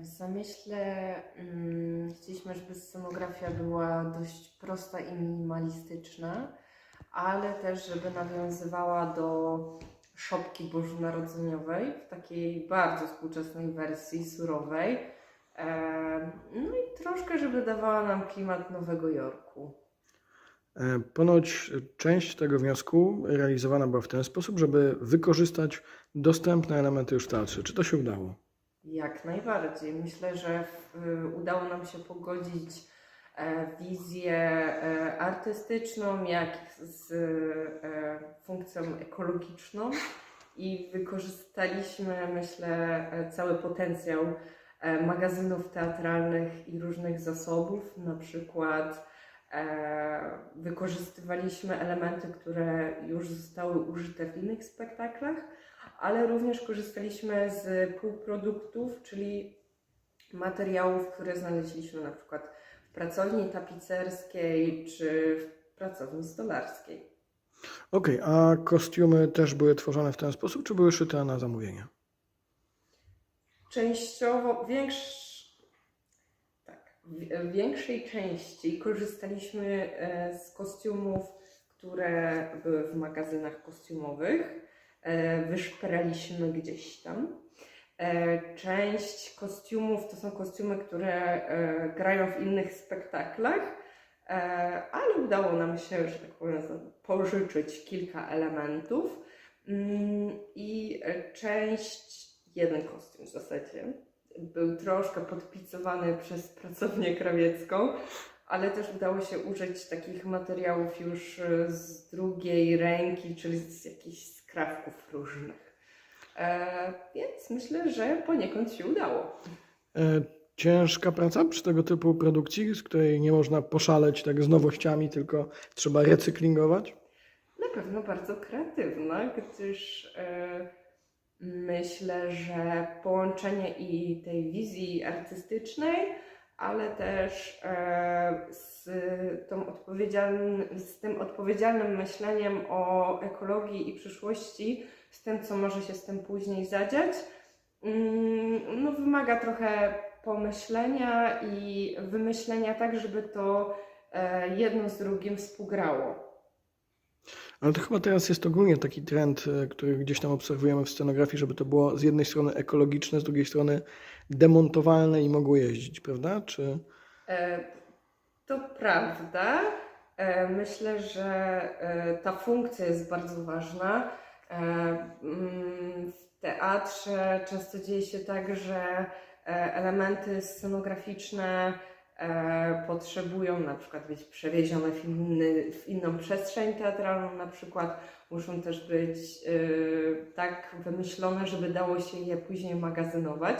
W zamyśle mm, chcieliśmy, żeby scenografia była dość prosta i minimalistyczna, ale też, żeby nawiązywała do szopki bożonarodzeniowej w takiej bardzo współczesnej wersji, surowej. No i troszkę, żeby dawała nam klimat Nowego Jorku. E, Ponoć część tego wniosku realizowana była w ten sposób, żeby wykorzystać dostępne elementy już w teatrze. Czy to się udało? Jak najbardziej. Myślę, że w, udało nam się pogodzić e, wizję e, artystyczną, jak z e, funkcją ekologiczną i wykorzystaliśmy, myślę, cały potencjał magazynów teatralnych i różnych zasobów. Na przykład wykorzystywaliśmy elementy, które już zostały użyte w innych spektaklach ale również korzystaliśmy z półproduktów, czyli materiałów, które znaleźliśmy na przykład w pracowni tapicerskiej czy w pracowni stolarskiej. Okej, a kostiumy też były tworzone w ten sposób, czy były szyte na zamówienie? Częściowo, większ... tak, w większej części korzystaliśmy e, z kostiumów, które były w magazynach kostiumowych. E, Wyszperaliśmy gdzieś tam. E, Część kostiumów to są kostiumy, które e, grają w innych spektaklach, ale udało nam się, że tak powiem, pożyczyć kilka elementów. Mm, I część, jeden kostium w zasadzie, był troszkę podpicowany przez pracownię krawiecką, ale też udało się użyć takich materiałów już z drugiej ręki, czyli z jakichś skrawków różnych. E, więc myślę, że poniekąd się udało. E, Ciężka praca przy tego typu produkcji, z której nie można poszaleć tak z nowościami, tylko trzeba recyklingować? Na pewno bardzo kreatywna, gdyż e, myślę, że połączenie i tej wizji artystycznej, ale też e, z, z tym odpowiedzialnym myśleniem o ekologii i przyszłości, z tym, co może się z tym później zadziać, mm, no, wymaga trochę pomyślenia i wymyślenia tak, żeby to e, jedno z drugim współgrało. Ale to chyba teraz jest ogólnie taki trend, e, który gdzieś tam obserwujemy w scenografii, żeby to było z jednej strony ekologiczne, z drugiej strony demontowalne i mogło jeździć, prawda? Czy... E, To prawda. E, Myślę, że ta funkcja jest bardzo ważna. Mm, W teatrze często dzieje się tak, że elementy scenograficzne potrzebują na przykład być przewiezione w, inny, w inną przestrzeń teatralną, na przykład. Muszą też być e, tak wymyślone, żeby dało się je później magazynować.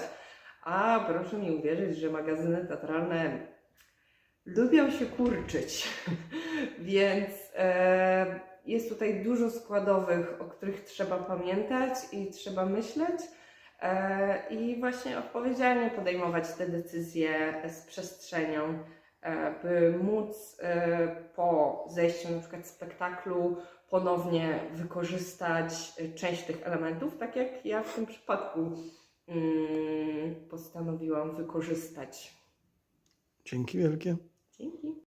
A proszę mi uwierzyć, że magazyny teatralne lubią się kurczyć, więc e, jest tutaj dużo składowych, o których trzeba pamiętać i trzeba myśleć. e, i właśnie odpowiedzialnie podejmować te decyzje z przestrzenią, e, by móc e, po zejściu na przykład spektaklu ponownie wykorzystać e, część tych elementów, tak jak ja w tym przypadku mm, postanowiłam wykorzystać. Dzięki wielkie. Dzięki.